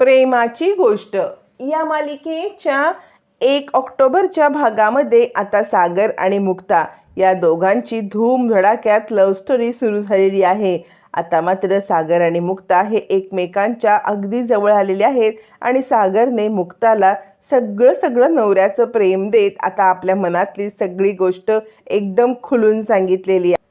प्रेमाची गोष्ट. या मालिकेच्या एक ऑक्टोबरच्या भागामध्ये आता सागर आणि मुक्ता या दोघांची धूम धडाक्यात लव्ह स्टोरी सुरू झालेली आहे. आता मात्र सागर आणि मुक्ता हे एकमेकांच्या अगदी जवळ आलेले आहेत आणि सागरने मुक्ताला सगळं सगळं नवऱ्याचं प्रेम देत आता आपल्या मनातली सगळी गोष्ट एकदम खुलून सांगितलेली आहे.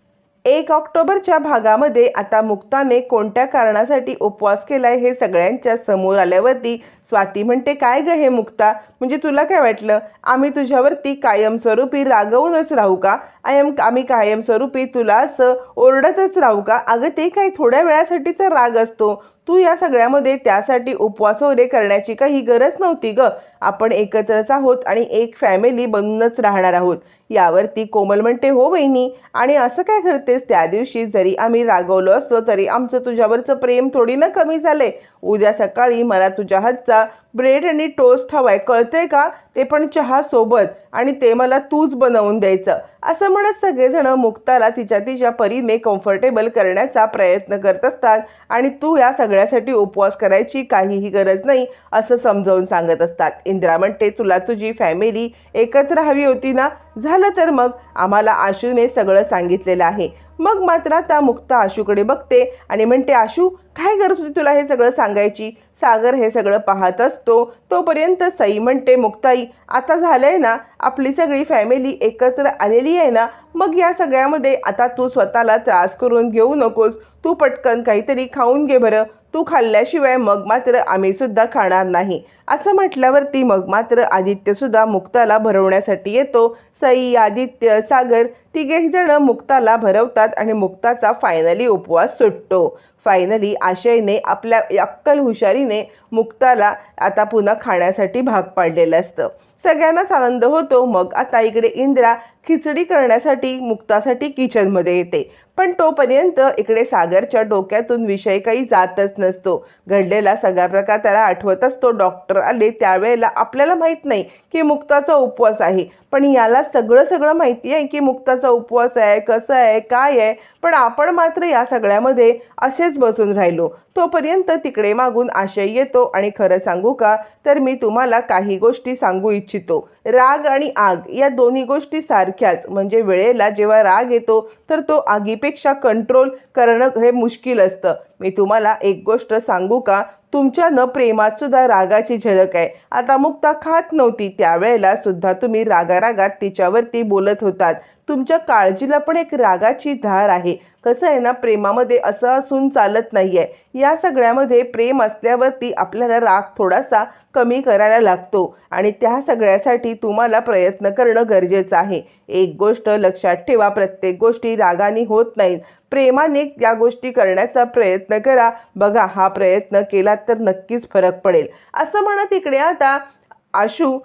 एक ऑक्टोबरच्या भागामध्ये आता मुक्ताने कोणत्या कारणासाठी उपवास केलाय हे सगळ्यांच्या समोर आल्यावरती स्वाती म्हणते काय ग हे मुक्ता? म्हणजे तुला काय वाटलं? आम्ही तुझ्यावरती कायमस्वरूपी रागवूनच राहू का? आयम आम्ही कायमस्वरूपी तुला असं ओरडतच राहू का? अगं ते काय थोड्या वेळासाठीचा राग असतो. तू या सगळ्यामध्ये त्यासाठी उपवास वगैरे करण्याची काही गरज नव्हती ग. आपण एकत्रच आहोत आणि एक फॅमिली बनूनच राहणार आहोत. यावरती कोमल म्हणते हो बहिणी आणि असं काय करतेस? त्या दिवशी जरी आम्ही रागवलो असलो तरी आमचं तुझ्यावरचं प्रेम थोडी ना कमी झालंय. उद्या सकाळी मला तुझ्या हातचा ब्रेड आणि टोस्ट हवाय कळतंय का? ते पण चहा सोबत आणि ते मला तूच बनवून द्यायचं. असं म्हणत सगळेजण मुक्ताला तिच्या तिच्या परीने कम्फर्टेबल करण्याचा प्रयत्न करत असतात आणि तू या सगळ्यासाठी उपवास करायची काहीही गरज नाही असं समजावून सांगत असतात. इंदिरा म्हणते तुला तुझी फॅमिली एकत्र हवी होती ना? झालं तर मग? आम्हाला आशूने सगळं सांगितलेलं आहे. मग मात्र आता मुक्ता आशूकडे बघते आणि म्हणते आशू काय गरज होती तुला हे सगळं सांगायची? सागर हे सगळं पाहत असतो. तोपर्यंत सई म्हणते मुक्ताई आता झालंय ना? आपली सगळी फॅमिली एकत्र आलेली आहे ना? मग या सगळ्यामध्ये आता तू स्वतःला त्रास करून घेऊ नकोस. तू पटकन काहीतरी खाऊन घे बरं. तू खाल्ल्याशिवाय मग मात्र आम्ही सुद्धा खाणार नाही. असं म्हटल्यावरती मग मात्र आदित्यसुद्धा मुक्ताला भरवण्यासाठी येतो. सई आदित्य सागर तिघेही जण मुक्ताला भरवतात आणि मुक्ताचा फायनली उपवास सुटतो. फायनली आशयने आपल्या अक्कल हुशारीने मुक्ताला आता पुन्हा खाण्यासाठी भाग पाडलेलं असतं. सगळ्यांनाच आनंद होतो मग आता इकडे इंद्रा खिचडी करण्यासाठी मुक्तासाठी किचनमध्ये येते. पण तोपर्यंत इकडे सागरच्या डोक्यातून विषय काही जातच नसतो. घडलेला सगळा प्रकार त्याला आठवत असतो. डॉक्टर आले त्यावेळेला आपल्याला माहीत नाही की मुक्ताचा उपवास आहे. पण याला सगळं सगळं माहिती आहे की मुक्ताचा उपवास आहे कसं आहे काय आहे पण आपण मात्र या सगळ्यामध्ये असेच बसून राहिलो. तोपर्यंत तिकडे मागून आशय येतो आणि खरं सांगू का तर मी तुम्हाला काही गोष्टी सांगू इच्छितो. राग आणि आग या दोन्ही गोष्टी सारख्याच म्हणजे वेळेला जेव्हा राग येतो तर तो आगीपेक्षा कंट्रोल करणं हे मुश्किल असतं. मी तुम्हाला एक गोष्ट सांगू का तुमच्या न प्रेमात सुद्धा रागाची झलक आहे. आता मुक्ता खात नव्हती त्यावेळेला सुद्धा तुम्ही रागारागात तिच्यावरती बोलत होतात. तुमच्या काळजीला पण एक रागाची धार आहे. कसं आहे ना प्रेमामध्ये असं असून चालत नाही आहे या सगळ्यामध्ये प्रेम असल्यावरती आपल्याला राग थोडासा कमी करायला लागतो आणि त्या सगळ्यासाठी तुम्हाला प्रयत्न करणं गरजेचं आहे. एक गोष्ट लक्षात ठेवा प्रत्येक गोष्टी रागाने होत नाहीत. प्रेमाने या गोष्टी करण्याचा प्रयत्न करा. बघा हा प्रयत्न केला तर नक्कीच फरक पडेल. असं म्हणत इकडे आता आशू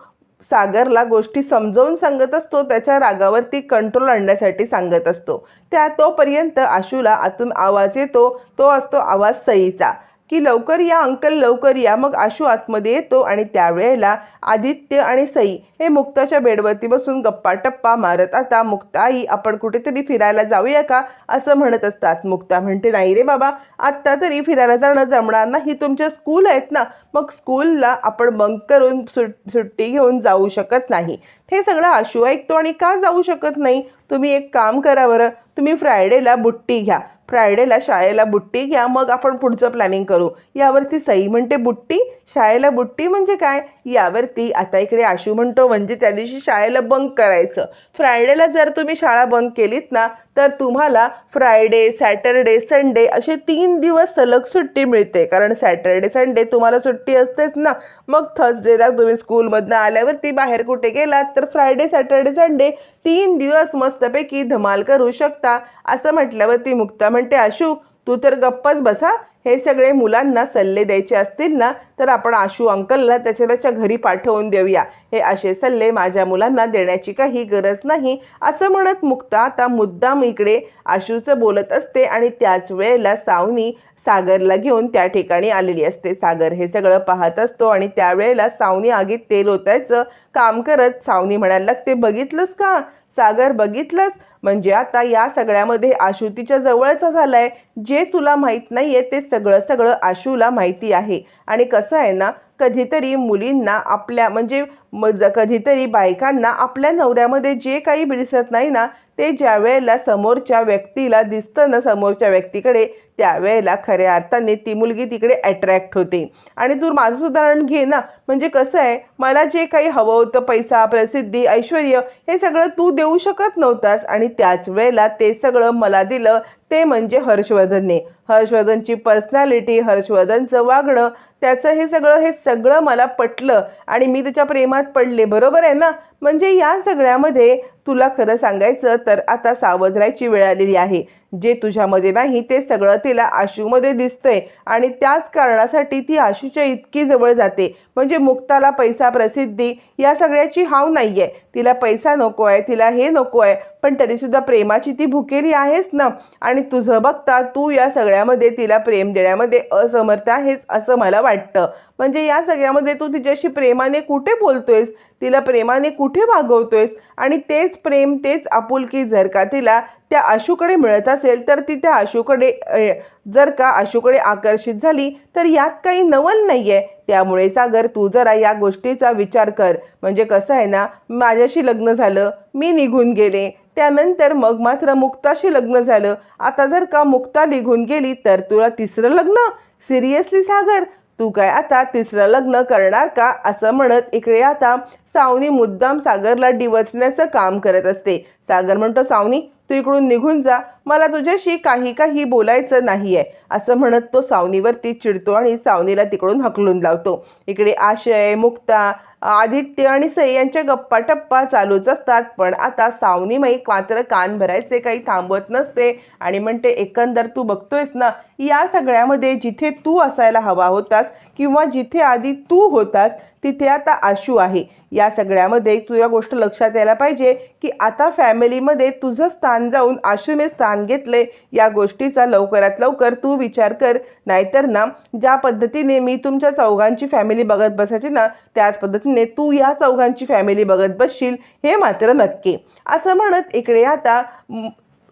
सागरला गोष्टी समजावून सांगत असतो. त्याच्या रागावरती कंट्रोल आणण्यासाठी सांगत असतो. त्या तोपर्यंत आशूला आतून आवाज येतो. तो असतो आवाज सईचा. की लवकर या अंकल लवकर या. मग आशू आतमध्ये येतो आणि त्यावेळेला आदित्य आणि सई हे मुक्ताच्या बेडवरती बसून गप्पा टप्पा मारत आता मुक्ताई आपण कुठेतरी फिरायला जाऊया का? असं म्हणत असतात. मुक्ता म्हणते नाही रे बाबा आत्ता तरी फिरायला जाणं जमणार नाही. तुमच्या स्कूल आहेत ना मग स्कूलला आपण बंक करून सुट सुट्टी घेऊन जाऊ शकत नाही. हे सगळं आशू ऐकतो आणि का जाऊ शकत नाही? तुम्ही एक काम करा बरं तुम्ही फ्रायडेला बुट्टी घ्या. फ्रायडेला शाळेला बुट्टी घ्या मग आपण पुढचं प्लॅनिंग करू. यावरती सई म्हणते बुट्टी? शाळेला बुट्टी म्हणजे काय? यावरती आता इकडे आशू म्हणतो म्हणजे त्या दिवशी शाळेला बंक करायचं. फ्रायडेला जर तुम्ही शाळा बंक केलीत ना तर तुम्हाला फ्रायडे सॅटरडे संडे असे तीन दिवस सलग सुट्टी मिळते. कारण सॅटरडे संडे तुम्हाला सुट्टी असतेच ना. मग थर्सडेला तुम्ही स्कूलमधनं आल्यावरती बाहेर कुठे गेलात तर फ्रायडे सॅटरडे संडे तीन दिवस मस्तपैकी धमाल करू शकता. असं म्हटल्यावरती मुक्ता म्हणते आशू तू तर गप्पच बसा हे सगळे मुलांना सल्ले द्यायचे असतील ना तर आपण आशू अंकलला त्याच्या त्याच्या घरी पाठवून देऊया. हे असे सल्ले माझ्या मुलांना देण्याची काही गरज नाही असं म्हणत मुक्ता आता मुद्दाम इकडे आशूचं बोलत असते आणि त्याच वेळेला सावनी सागरला घेऊन त्या ठिकाणी आलेली असते. सागर हे सगळं पाहत असतो आणि त्यावेळेला सावनी आगीत तेल ओतायचं काम करत सावनी म्हणायला लागते बघितलंस का? सागर बघितलंस? म्हणजे आता या सगळ्यामध्ये आशू तिच्या जवळचा झालाय. जे तुला माहीत नाहीये ते सगळं सगळं आशूला माहिती आहे. आणि कसं आहे ना कधीतरी मुलींना आपल्या म्हणजे कधीतरी बायकांना आपल्या नवऱ्यामध्ये जे काही दिसत नाही ना ते ज्या वेळेला समोरच्या व्यक्तीला दिसतं ना समोरच्या व्यक्तीकडे त्यावेळेला खऱ्या अर्थाने ती मुलगी तिकडे अट्रॅक्ट होते. आणि तू माझं उदाहरण घे ना. म्हणजे कसं आहे मला जे काही हवं होतं पैसा प्रसिद्धी ऐश्वर हे सगळं तू देऊ शकत नव्हतास. आणि त्याच वेळेला ते सगळं मला दिलं ते म्हणजे हर्षवर्धनने. हर्षवर्धनची पर्सनॅलिटी हर्षवर्धनचं वागणं त्याचं हे सगळं हे सगळं मला पटलं. आणि मी त्याच्या प्रेमात पडले. बरोबर आहे ना? म्हणजे या सगळ्यामध्ये तुला खरं सांगायचं तर आता सावध राहायची वेळ आलेली आहे. जे तुझ्यामध्ये नाही ते सगळं तिला आशूमध्ये दिसतंय आणि त्याच कारणासाठी ती आशूच्या इतकी जवळ जाते. म्हणजे मुक्ताला पैसा प्रसिद्धी या सगळ्याची हाव नाही आहे तिला पैसा नको आहे तिला हे नको आहे पण तरीसुद्धा प्रेमाची ती भुकेली आहेस ना? आणि तुझं बघता तू या सगळ्यामध्ये तिला प्रेम देण्यामध्ये असमर्थ आहेस असं मला वाटतं. म्हणजे या सगळ्यामध्ये तू तिच्याशी प्रेमाने कुठे बोलतोयस? तिला प्रेमाने कुठे वागवतोयस आणि तेच प्रेम तेच आपुलकी जर का तिला त्या आशूकडे मिळत असेल तर ती त्या आशूकडे जर का आशूकडे आकर्षित झाली तर यात काही नवल नाही आहे त्यामुळे सागर तू जरा या गोष्टीचा विचार कर. म्हणजे कसं आहे ना माझ्याशी लग्न झालं मी निघून गेले. त्यानंतर मग मात्र मुक्ताशी लग्न झालं. आता जर का मुक्ता निघून गेली तर तुला तिसरं लग्न? सिरियसली सागर तू काय आता तिसरं लग्न करणार का? असं म्हणत इकडे आता सावनी मुद्दाम सागरला डिवचण्याचं काम करत असते. सागर म्हणतो सावनी तू इकडून निघून जा. मला तुझ्याशी काही काही बोलायचं नाही आहे असं म्हणत तो सावनीवरती चिडतो आणि सावनीला तिकडून हकलून लावतो. इकडे आशय मुक्ता आदित्य आणि सई यांच्या गप्पा टप्पा चालूच असतात. पण आता सावनीमाई मात्र कान भरायचे काही थांबवत नसते आणि म्हणते एकंदर तू बघतोयस ना या सगळ्यामध्ये जिथे तू असायला हवा होतास किंवा जिथे आधी तू होतास तिथे आता आशू आहे. या सगळ्यामध्ये तुझ्या गोष्ट लक्षात यायला पाहिजे की आता फॅमिलीमध्ये तुझं स्थान जाऊन आशूने स्थान घेतले या गोष्टीचा लवकरात लवकर तू विचार कर. नाहीतर ना ज्या पद्धतीने मी तुमच्या चौघांची फॅमिली बघत बसायची ना त्याच पद्धतीने तू या चौघांची फॅमिली बघत बसशील हे मात्र नक्की. असं म्हणत इकडे आता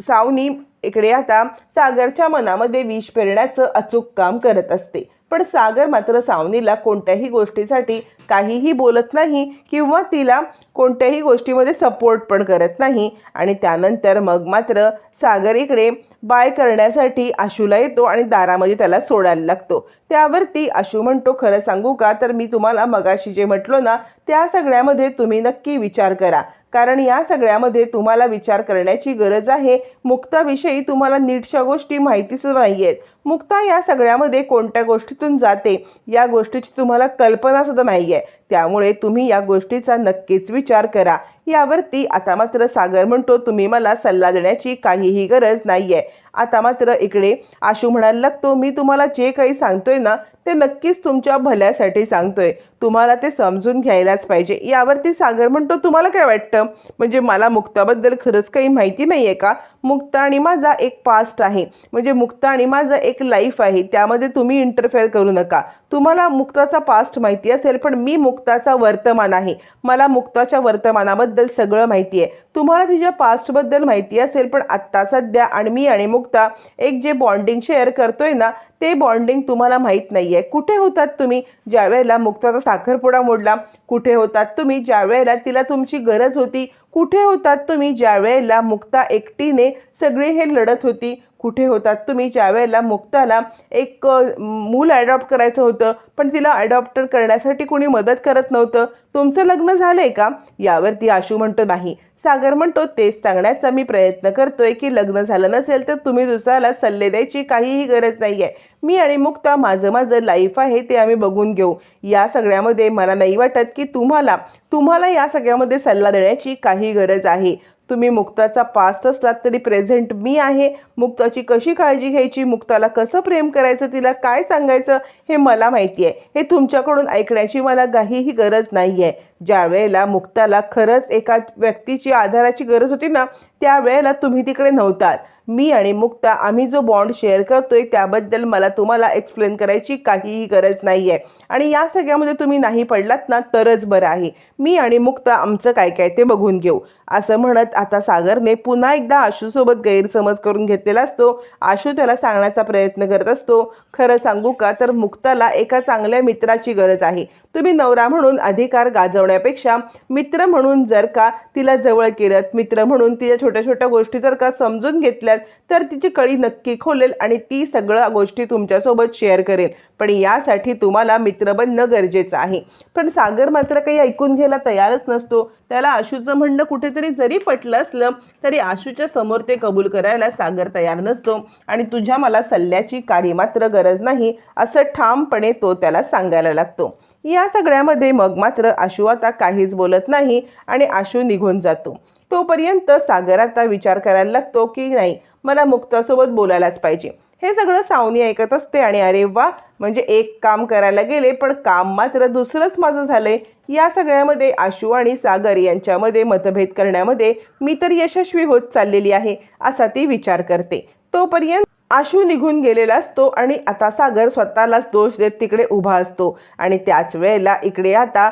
सावनी इकडे आता सागरच्या मनामध्ये विष पेरण्याचं अचूक काम करत असते. पण सागर मात्र सावनीला कोणत्याही गोष्टीसाठी काहीही बोलत नाही किंवा तिला कोणत्याही गोष्टीमध्ये सपोर्ट पण करत नाही. आणि त्यानंतर मग मात्र सागर इकडे बाय करण्यासाठी आशूला येतो आणि दारामध्ये त्याला सोडायला लागतो. त्यावरती आशू म्हणतो खरं सांगू का? तर मी तुम्हाला मगाशी जे म्हटलो ना त्या सगळ्यामध्ये तुम्ही नक्की विचार करा. कारण या सगळ्यामध्ये तुम्हाला विचार करण्याची गरज आहे. मुक्ताविषयी तुम्हाला नीटशा गोष्टी माहितीसुद्धा नाही आहेत मुक्ता या सगळ्यामध्ये कोणत्या गोष्टीतून जाते या गोष्टीची तुम्हाला कल्पनासुद्धा नाही आहे त्यामुळे तुम्ही या गोष्टीचा नक्कीच विचार करा. यावरती आता मात्र सागर म्हणतो तुम्ही मला सल्ला देण्याची काहीही गरज नाही आहे आता मात्र इकडे आशू म्हणायला लागतो मी तुम्हाला जे काही सांगतोय ना ते नक्कीच तुमच्या भल्यासाठी सांगतोय. तुम्हाला ते समजून घ्यायलाच पाहिजे. यावरती सागर म्हणतो तुम्हाला काय वाटतं? म्हणजे मला मुक्ताबद्दल खरंच काही माहिती नाही आहे का? मुक्ता आणि माझा एक पास्ट आहे. म्हणजे मुक्ता आणि माझं एक लाईफ आहे त्यामध्ये तुम्ही इंटरफेअर करू नका. तुम्हाला मुक्ताचा पास्ट माहिती असेल पण मी मुक्ताचा वर्तमान आहे. मला मुक्ताच्या वर्तमानाबद्दल सगळं माहिती आहे. तुम्हाला तिच्या पास्टबद्दल माहिती असेल पण आत्ता सध्या आणि मी आणि मुक्ता एक जे बॉन्डिंग शेअर करतोय ना ते बॉन्डिंग तुम्हाला माहीत नाही आहे कुठे होतात तुम्ही? ज्यावेळेला मुक्ताचा साखरपुडा मोडला कुठे होतात तुम्ही? ज्यावेळेला तिला तुमची गरज होती कुठे होतात तुम्ही? ज्यावेळेला मुक्ता एकटीने सगळे हे लढत होती कुठे होतात? तुम्ही ज्यावेळेला मुक्ताला एक मूल ॲडॉप्ट करायचं होतं पण तिला अडॉप्ट करण्यासाठी कोणी मदत करत नव्हतं तुमचं लग्न झालं आहे का? यावरती आशू म्हणतो नाही. सागर म्हणतो तेच सांगण्याचा मी प्रयत्न करतोय की लग्न झालं नसेल तर तुम्ही दुसऱ्याला सल्ले द्यायची काहीही गरज नाही आहे मी आणि मुक्ता माझं माझं लाईफ आहे ते आम्ही बघून घेऊ. या सगळ्यामध्ये मला नाही वाटत की तुम्हाला तुम्हाला या सगळ्यामध्ये सल्ला देण्याची काही गरज आहे. तुम्ही मुक्ताचा पास्ट असलात तरी प्रेझेंट मी आहे. मुक्ताची कशी काळजी घ्यायची? मुक्ताला कसं प्रेम करायचं? तिला काय सांगायचं? हे मला माहिती आहे. हे तुमच्याकडून ऐकण्याची मला काहीही गरज नाही आहे ज्या वेळेला मुक्ताला खरंच एका व्यक्तीची आधाराची गरज होती ना त्यावेळेला तुम्ही तिकडे नव्हतात. मी आणि मुक्ता आम्ही जो बॉन्ड शेअर करतोय त्याबद्दल मला तुम्हाला एक्सप्लेन करायची काहीही गरज नाही आहे आणि या सगळ्यामध्ये तुम्ही नाही पडलात ना तरच बरं आहे. मी आणि मुक्ता आमचं काय काय ते बघून घेऊ. असं म्हणत आता सागरने पुन्हा एकदा आशूसोबत गैरसमज करून घेतलेला असतो. आशू त्याला सांगण्याचा प्रयत्न करत असतो. खरं सांगू का तर मुक्ताला एका चांगल्या मित्राची गरज आहे. तुम्ही नवरा म्हणून अधिकार बनवण्यापेक्षा मित्र म्हणून जर का तिला जवळ केलं मित्र म्हणून तिच्या छोट्या छोट्या गोष्टी जर का समजून घेतल्यात तर तिची कळी नक्की खोलेल आणि ती सगळ्या गोष्टी तुमच्यासोबत शेअर करेल. पण यासाठी तुम्हाला मित्र बनणं गरजेचं आहे. पण सागर मात्र काही ऐकून घ्यायला तयारच नसतो. त्याला आशूचं म्हणणं कुठेतरी जरी पटलं असलं तरी आशूच्या समोर ते कबूल करायला सागर तयार नसतो. आणि तुझ्या मला सल्ल्याची काळी मात्र गरज नाही असं ठामपणे तो त्याला सांगायला लागतो. या सगळ्यामध्ये मग मात्र आशू आता काहीच बोलत नाही आणि आशू निघून जातो. तोपर्यंत सागर आता विचार करायला लागतो की नाही मला मुक्तासोबत बोलायलाच पाहिजे. हे सगळं सावनी ऐकत असते आणि अरे वा म्हणजे एक काम करायला गेले पण काम मात्र दुसरंच माझं झालंय. या सगळ्यामध्ये आशू आणि सागर यांच्यामध्ये मतभेद करण्यामध्ये मी तर यशस्वी होत चाललेली आहे असा ती विचार करते. तोपर्यंत आशू निघून गेलेला असतो आणि आता सागर स्वतःलाच दोष देत तिकडे उभा असतो. आणि त्याच वेळेला इकडे आता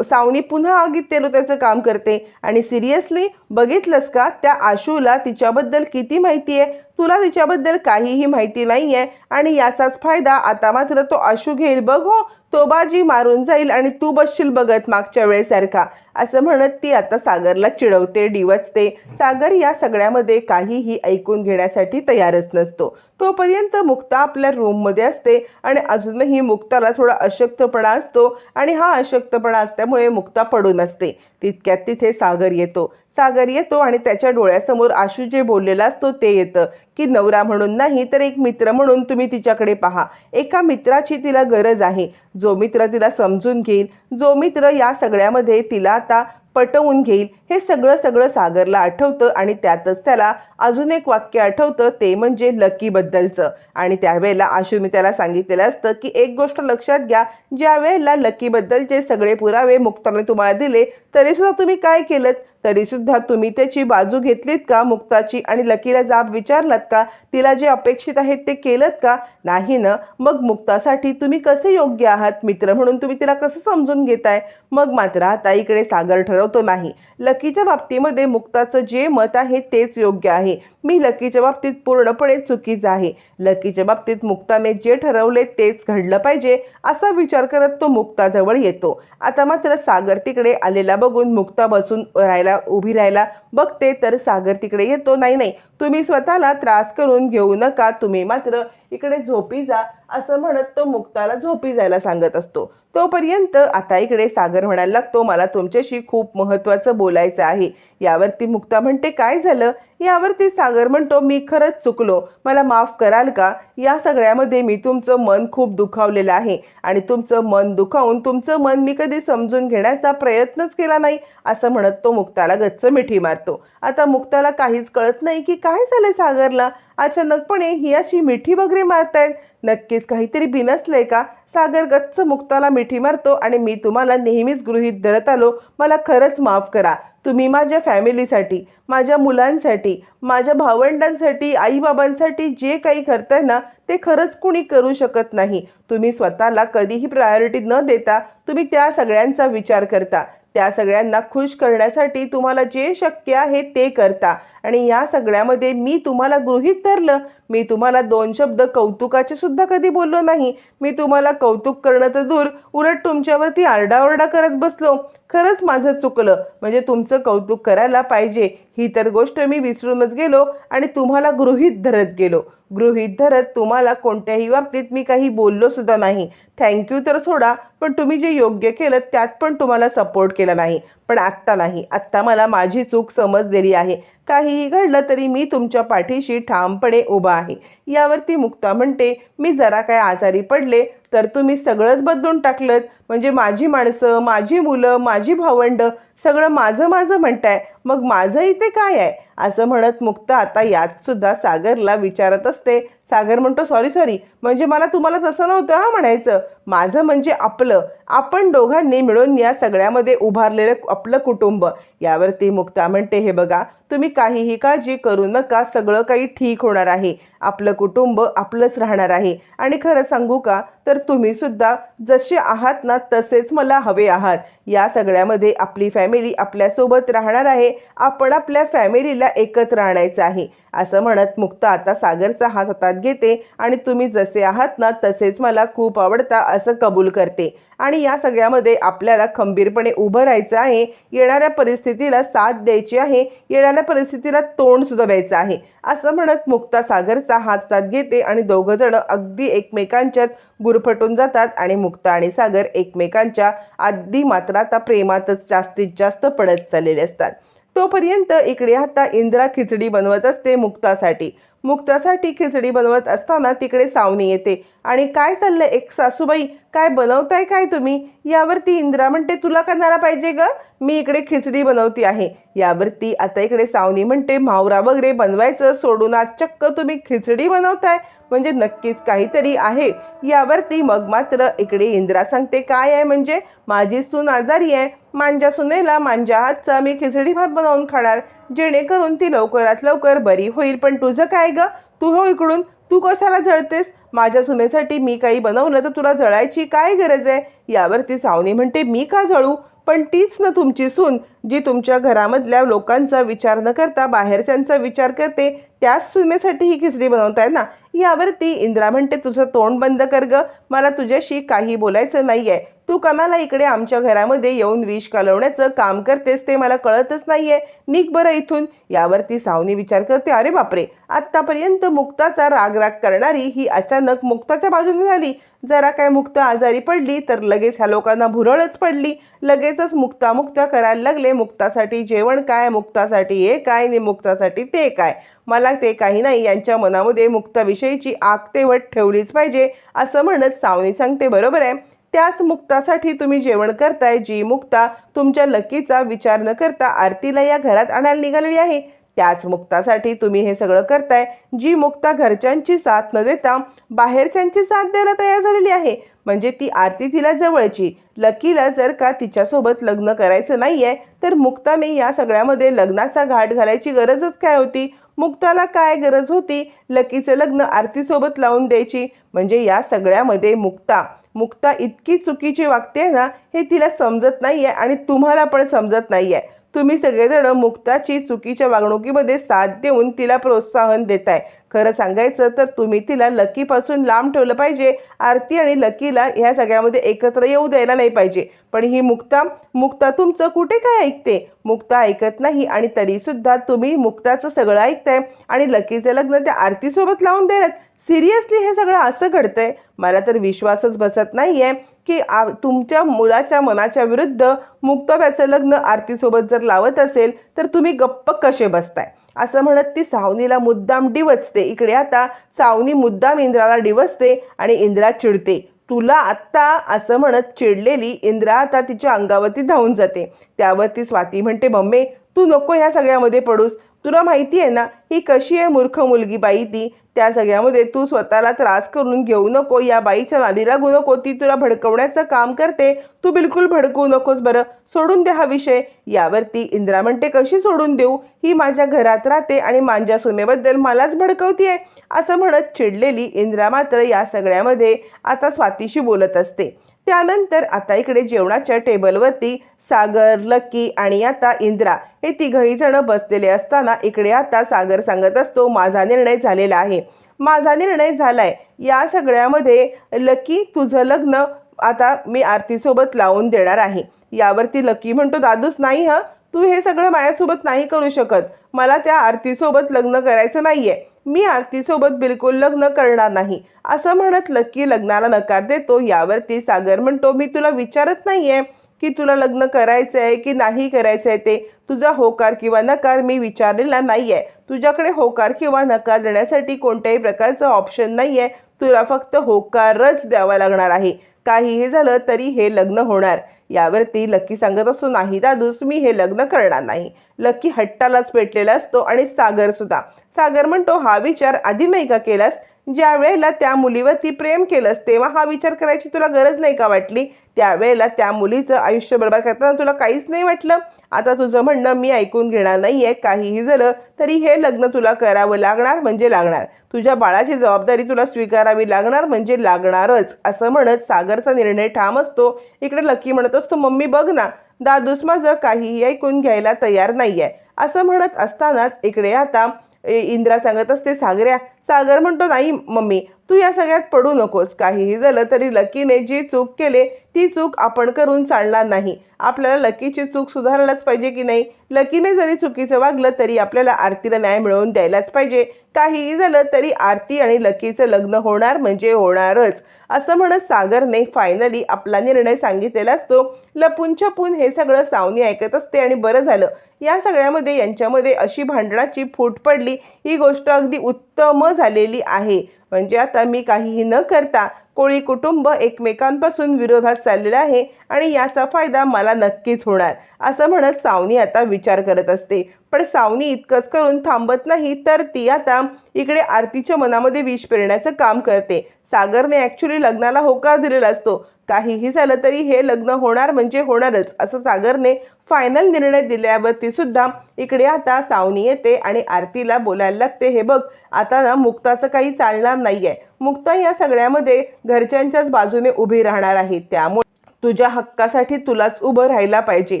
सावनी पुन्हा आगीत तेलुत्याचं काम करते. आणि सिरियसली बघितलंस का? त्या आशूला तिच्याबद्दल किती माहिती आहे? तुला तिच्याबद्दल काहीही माहिती नाही आहे आणि याचाच फायदा आता मात्र तो आशू घेईल. बघ हो तो बाजी मारून जाईल आणि तू बसशील बघत मागच्या वेळेसारखा. असं म्हणत ती आता सागरला चिडवते डिवचते. सागर या सगळ्यामध्ये काहीही ऐकून घेण्यासाठी तयारच नसतो. तोपर्यंत मुक्ता आपल्या रूममध्ये असते आणि अजूनही मुक्ताला थोडा अशक्तपणा असतो आणि हा अशक्तपणा असल्यामुळे मुक्ता पडून असते तितक्यात तिथे सागर येतो. सागर येतो आणि त्याच्या डोळ्यासमोर आशू जे बोललेला असतो. ते येतं की नवरा म्हणून नाही तर एक मित्र म्हणून तुम्ही तिच्याकडे पहा. एका मित्राची तिला गरज आहे. जो मित्र तिला समजून घेईल जो मित्र या सगळ्यामध्ये तिला आता पटवून घेईल. हे सगळं सगळं सागरला आठवतं आणि त्यातच त्याला अजून एक वाक्य आठवतं ते म्हणजे लकीबद्दलचं. आणि त्यावेळेला आशूने त्याला सांगितलेलं असतं की एक गोष्ट लक्षात घ्या ज्या वेळेला लकीबद्दलचे सगळे पुरावे मुक्ताने तुम्हाला दिले तरीसुद्धा तुम्ही काय केलं तरीसुद्धा तुम्ही त्याची बाजू घेतलीत का मुक्ताची आणि लकीला जाब विचारलात का? तिला जे अपेक्षित आहे ते केलं का? नाही ना. मग मुक्तासाठी तुम्ही कसे योग्य आहात? मित्र म्हणून तुम्ही तिला कसं समजून घेताय? मग मात्र आता इकडे सागर ठरवतो नाही. लकीच्या बाबतीमध्ये मुक्ताचं जे मत आहे तेच योग्य आहे. मी लकीच्या बाबतीत पूर्णपणे चुकीचं आहे. लकीच्या बाबतीत मुक्ताने जे ठरवले तेच घडलं पाहिजे असा विचार करत तो मुक्ताजवळ येतो. आता मात्र सागर तिकडे आलेला बघून मुक्ता बसून राहायला उभी राहायला बघते तर सागर तिकडे येतो नाही नाही तुम्ही स्वतःला त्रास करून घेऊ नका तुम्ही मात्र इकडे झोपी जा असं म्हणत तो मुक्ताला झोपी जायला सांगत असतो. तोपर्यंत आता इकडे सागर म्हणायला लागतो मला तुमच्याशी खूप महत्त्वाचं बोलायचं आहे. यावरती मुक्ता म्हणते काय झालं? यावरती सागर म्हणतो मी खरंच चुकलो. मला माफ कराल का? या सगळ्यामध्ये मी तुमचं मन खूप दुखावलेलं आहे आणि तुमचं मन दुखावून तुमचं मन मी कधी समजून घेण्याचा प्रयत्नच केला नाही असं म्हणत तो मुक्ताला गच्च मिठी मारतो. आता मुक्ताला काहीच कळत नाही की काय झालं सागरला. अचानकपणे ही अशी मिठी वगैरे मारतायत. नक्कीच काहीतरी बिनसलंय का? सागर गच्च मुक्ताला मिठी मारतो आणि मी तुम्हाला नेहमीच गृहीत धरत आलो. मला खरंच माफ करा. तुम्ही माझ्या फॅमिलीसाठी माझ्या मुलांसाठी माझ्या भावंडांसाठी आईबाबांसाठी जे काही करताय ना ते खरंच कुणी करू शकत नाही. तुम्ही स्वतःला कधीही प्रायोरिटी न देता तुम्ही त्या सगळ्यांचा विचार करता. त्या सगळ्यांना खुश करण्यासाठी तुम्हाला जे शक्य आहे ते करता. आणि या सगळ्यामध्ये मी तुम्हाला गृहीत धरलं मी तुम्हाला दोन शब्द कौतुकाचे सुद्धा कधी बोललो नाही. मी तुम्हाला कौतुक करणं तर दूर उलट तुमच्यावरती आरडाओरडा करत बसलो. खरंच माझं चुकलं. म्हणजे तुमचं कौतुक करायला पाहिजे. ही तर गोष्ट मी विसरूनच गेलो आणि तुम्हाला गृहीत धरत गेलो. गृहीत धरत तुम्हाला कोणत्याही बाबतीत मी काही बोललो सुद्धा नाही. थँक्यू तर सोडा पण तुम्ही जे योग्य केलं त्यात पण तुम्हाला सपोर्ट केला नाही. पण आत्ता नाही. आत्ता मला माझी चूक समजलेली आहे. काहीही घडलं तरी मी तुमच्या पाठीशी ठामपणे उभा आहे. यावरती मुक्ता म्हणते मी जरा काय आजारी पडले तर तुम्ही सगळंच बदलून टाकलं म्हणजे माझी माणसं माझी मुलं माझी भावंड सगळं माझं माझं म्हणताय. मग माझं इथे काय आहे? असं म्हणत मुक्त आता यात सुद्धा सागरला विचारत असते. सागर म्हणतो सॉरी सॉरी म्हणजे मला तुम्हाला तसं नव्हतं हा म्हणायचं. माझं म्हणजे आपलं. आपण दोघांनी मिळून या सगळ्यामध्ये उभारलेलं आपलं कुटुंब. यावरती मुक्ता म्हणते हे बघा तुम्ही काहीही काळजी करू नका सगळं काही ठीक होणार आहे. आपलं कुटुंब आपलंच राहणार आहे. आणि खरं सांगू का तर तुम्ही सुद्धा जसे आहात ना तसेच मला हवे आहात. या सगळ्यामध्ये आपली फॅमिली आपल्यासोबत राहणार आहे. आपण आपल्या फॅमिलीला एकत्र आणायचं आहे. असं म्हणत मुक्ता आता सागरचा हात हातात घेते. आणि तुम्ही जसे आहात ना तसेच मला खूप आवडता असं कबूल करते. आणि या सगळ्यामध्ये आपल्याला खंबीरपणे उभं राहायचं आहे. येणाऱ्या परिस्थितीला साथ द्यायची आहे. येणाऱ्या परिस्थितीला तोंड सुद्धा द्यायचं आहे. असं म्हणत मुक्ता सागरचा हात साथ घेते आणि दोघं जण अगदी एकमेकांच्यात गुरफटून जातात आणि मुक्ता आणि सागर एकमेकांच्या आधी मात्र आता प्रेमातच जास्तीत जास्त पडत चाललेले असतात. तोपर्यंत इकडे आता इंद्रा खिचडी बनवत असते मुक्तासाठी. मुक्तासाठी खिचडी बनवत असताना तिकडे सावनी येते. आणि काय चाललंय एक सासूबाई? काय बनवताय काय तुम्ही? यावरती इंद्रा म्हणते तुला करणारा पाहिजे ग. मी इकडे खिचडी बनवती आहे. यावरती आता इकडे सावनी म्हणते मावरा वगैरे बनवायचं सोडून आज चक्क तुम्ही खिचडी बनवताय. म्हणजे नक्कीच काहीतरी आहे. यावरती मग मात्र इकडे इंद्रा सांगते काय आहे म्हणजे? माझी सून आजारी आहे. माझ्या सुनेला माझ्या हातचा मी खिचडी भात बनवून खाणार. जेणेकरून ती लवकरात लवकर बरी होईल. पण तुझं काय ग? तू हो इकडून. तू कशाला जळतेस? माझ्या सुनेसाठी मी काही बनवलं तर तुला जळायची काय गरज आहे? यावरती सावनी म्हणते मी का जळू? पण तीच ना तुमची सून जी तुमच्या घरामधल्या लोकांचा विचार न करता बाहेरच्यांचा विचार करते त्याच सुनेसाठी ही खिचडी बनवताय ना? यावरती इंद्रा म्हणते तुझं तोंड बंद कर ग. मला तुझ्याशी काही बोलायचं नाही आहे तू कमाला इकडे आमच्या घरामध्ये येऊन विष कालवण्याचं काम करतेस ते मला कळतच नाहीये. निघ बरं इथून. यावरती सावनी विचार करते अरे बापरे! आत्तापर्यंत मुक्ताचा रागराग करणारी ही अचानक मुक्ताच्या बाजूने झाली. जरा काय मुक्ता आजारी पडली तर लगेच ह्या लोकांना भुरळच पडली. लगेचच मुक्ता मुक्ता करायला लागले. मुक्तासाठी जेवण काय? मुक्तासाठी हे काय? आणि मुक्तासाठी ते काय? मला ते काही नाही. यांच्या मनामध्ये मुक्ताविषयीची आग तेवट ठेवलीच पाहिजे. असं म्हणत सावनी सांगते बरोबर आहे. त्याच मुक्तासाठी तुम्ही जेवण करताय जी मुक्ता तुमच्या लकीचा विचार न करता आरतीला या घरात आणायला निघालेली आहे. त्याच मुक्तासाठी तुम्ही हे सगळं करताय जी मुक्ता घरच्यांची साथ न देता बाहेरच्यांची साथ द्यायला तयार झालेली आहे. म्हणजे ती आरती तिला जवळची. लकीला जर का तिच्यासोबत लग्न करायचं नाही आहे तर मुक्ताने या सगळ्यामध्ये लग्नाचा घाट घालायची गरजच काय होती? मुक्ताला काय गरज होती? लकीचं लग्न आरतीसोबत लावून द्यायची. म्हणजे या सगळ्यामध्ये मुक्ता मुक्ता इतकी चुकीची वागते ना हे तिला समजत नाही आहे आणि तुम्हाला पण समजत नाही आहे तुम्ही सगळेजण मुक्ताची चुकीच्या वागणुकीमध्ये साथ देऊन तिला प्रोत्साहन देताय. खरं सांगायचं तर तुम्ही तिला लकीपासून लांब ठेवलं पाहिजे. आरती आणि लकीला ह्या सगळ्यामध्ये एकत्र येऊ द्यायला नाही पाहिजे. पण ही मुक्ता मुक्ता तुमचं कुठे काय ऐकते? मुक्ता ऐकत नाही आणि तरीसुद्धा तुम्ही मुक्ताचं सगळं ऐकताय आणि लकीचं लग्न त्या आरतीसोबत लावून देण्यात सिरियसली हे सगळं असं घडतंय मला तर विश्वासच बसत नाही आहे की आ तुमच्या मुलाच्या मनाच्या विरुद्ध मुक्तव्याचं लग्न आरतीसोबत जर लावत असेल तर तुम्ही गप्प कसे बसताय? असं म्हणत ती सावनीला मुद्दाम डिवचते. इकडे आता सावनी मुद्दाम इंद्राला डिवचते आणि इंद्रा चिडते. तुला आत्ता असं म्हणत चिडलेली इंद्रा आता तिच्या अंगावरती धावून जाते. त्यावर ती स्वाती म्हणते बम्मे तू नको ह्या सगळ्यामध्ये पडूस. तुला माहिती आहे ना ही कशी आहे मूर्ख मुलगी बाई ती? त्या सगळ्यामध्ये तू स्वतःला त्रास करून घेऊ नको या बाईच्या नादी लागू नको ती तुला भडकवण्याचं काम करते. तू बिलकुल भडकवू नकोस बरं. सोडून दे हा विषय. यावरती इंद्रा म्हणते कशी सोडून देऊ? ही माझ्या घरात राहते आणि माझ्या सुनेबद्दल मलाच भडकवतीये. असं म्हणत चिडलेली इंद्रा मात्र या सगळ्यामध्ये आता स्वातीशी बोलत असते. त्यानंतर आता इकडे जेवणाच्या टेबलवरती सागर लकी आणि आता इंद्रा हे तिघही जण बसलेले असताना इकडे आता सागर सांगत असतो माझा निर्णय झालेला आहे. माझा निर्णय झालाय. या सगळ्यामध्ये लकी तुझं लग्न आता मी आरतीसोबत लावून देणार आहे. यावरती लकी म्हणतो दादूस नाही हं. तू हे सगळं माझ्यासोबत नाही करू शकत. मला त्या आरतीसोबत लग्न करायचं नाहीये. मी आरतीसोबत बिलकुल लग्न करणार नाही. असं म्हणत लक्की लग्नाला नकार देतो. यावरती सागर म्हणतो मी तुला विचारत नाहीये की तुला लग्न करायचं आहे की नाही करायचं आहे ते. तुझा होकार किंवा नकार मी विचारलेला नाही आहे तुझ्याकडे होकार किंवा नकार देण्यासाठी कोणत्याही प्रकारचं ऑप्शन नाही आहे तुला फक्त होकारच द्यावा लागणार आहे. काहीही झालं तरी हे लग्न होणार. यावरती लक्की सांगत असतो नाही दादूस मी हे लग्न करणार नाही. लक्की हट्टालाच पेटलेला असतो आणि सागर सुद्धा. सागर म्हणतो हा विचार आधी नाही का केलास? ज्या वेळेला त्या मुलीवरती प्रेम केलंस तेव्हा हा विचार करायची तुला गरज नाही का वाटली? त्यावेळेला त्या मुलीचं आयुष्य बरबाद करताना तुला काहीच नाही वाटलं? आता तुझं म्हणणं मी ऐकून घेणार नाही आहे काहीही झालं तरी हे लग्न तुला करावं लागणार म्हणजे लागणार. तुझ्या बाळाची जबाबदारी तुला स्वीकारावी लागणार म्हणजे लागणारच असं म्हणत सागरचा निर्णय ठाम असतो. इकडे लकी म्हणत असतो मम्मी बघ ना दादूस माझं काहीही ऐकून घ्यायला तयार नाही आहे असं म्हणत असतानाच इकडे आता इंद्रा सांगत असते सागऱ्या सागर म्हणतो नाही मम्मी तू या सगळ्यात पडू नकोस. काहीही झालं तरी लकीने जी चूक केले ती चूक आपण करून चालणार नाही. आपल्याला लकीची चूक सुधारायलाच पाहिजे की नाही? लकीने जरी चुकीचं वागलं तरी आपल्याला आरतीला न्याय मिळवून द्यायलाच पाहिजे. काहीही झालं तरी आरती आणि लकीचं लग्न होणार म्हणजे होणारच. असं म्हणत सागरने फायनली आपला निर्णय सांगितलेला असतो. लपून छपून हे सगळं सावनी ऐकत असते आणि बरं झालं. या सगळ्यामध्ये यांच्यामध्ये अशी भांडणाची फूट पडली ही गोष्ट अगदी उत्तम झालेली आहे. म्हणजे आता मी काहीही न करता कोळी कुटुंब एकमेकांपासून विरोधात चाललेलं आहे आणि याचा फायदा मला नक्कीच होणार असं म्हणत सावनी आता विचार करत असते. पण सावनी इतकंच करून थांबत नाही तर ती आता इकडे आरतीच्या मनामध्ये विष पेरण्याचं काम करते. सागरने ॲक्च्युली लग्नाला होकार दिलेला असतो. काहीही झालं तरी हे लग्न होणार म्हणजे होणारच असं सागरने फायनल निर्णय दिल्यावरती सुद्धा इकडे आता सावनी येते आणि आरतीला बोलायला लागते हे बघ आता ना मुक्ताचं काही चालणार नाही आहे मुक्ता या सगळ्यामध्ये घरच्यांच्याच बाजूने उभी राहणार आहे त्यामुळे तुझ्या हक्कासाठी तुलाच उभं राहायला पाहिजे.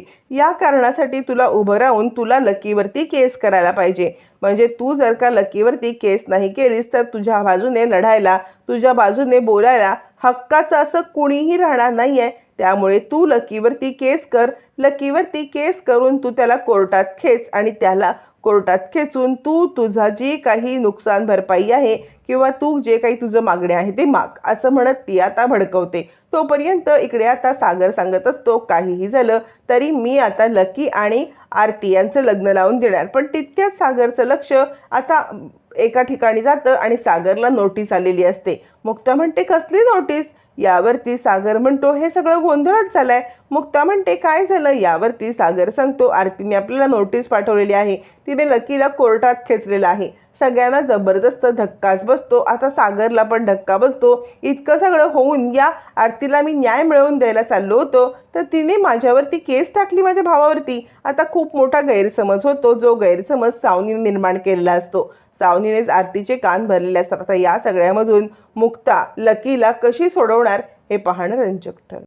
या कारणासाठी तुला उभं राहून तुला लकीवरती केस करायला पाहिजे. म्हणजे तू जर का लकीवरती केस नाही केलीस तर तुझ्या बाजूने लढायला तुझ्या बाजूने बोलायला हक्काचं असं कुणीही राहणार नाही आहे त्यामुळे तू लकीवरती केस कर. लकीवरती केस करून तू त्याला कोर्टात खेच आणि त्याला कोर्टात खेचून तू तुझा जी काही नुकसान भरपाई आहे किंवा तू जे काही तुझं मागणे आहे ते माग असं म्हणत ती आता भडकवते. तोपर्यंत इकडे आता सागर सांगत असतो काहीही झालं तरी मी आता लकी आणि आरती यांचं लग्न लावून देणार. पण तितक्याच सागरचं लक्ष आता एका ठिकाणी जातं आणि सागरला नोटीस आलेली असते. मुक्ता म्हणते कसली नोटीस? यावरती सागर म्हणतो हे सगळं गोंधळच झालंय. मुक्ता म्हणते काय झालं? यावरती सागर सांगतो आरतीने आपल्याला नोटीस पाठवलेली आहे. तिने लकीला कोर्टात खेचलेलं आहे. सगळ्यांना जबरदस्त धक्काच बसतो. आता सागरला पण धक्का बसतो. इतकं सगळं होऊन या आरतीला मी न्याय मिळवून द्यायला चाललो होतो. तर तिने माझ्यावरती केस टाकली माझ्या भावावरती. आता खूप मोठा गैरसमज होतो. जो गैरसमज सावनीने निर्माण केलेला असतो. सावनीनेच आरतीचे कान भरलेले असतात. आता या सगळ्यामधून मुक्ता लकीला कशी सोडवणार हे पाहणं रंजक ठरलं.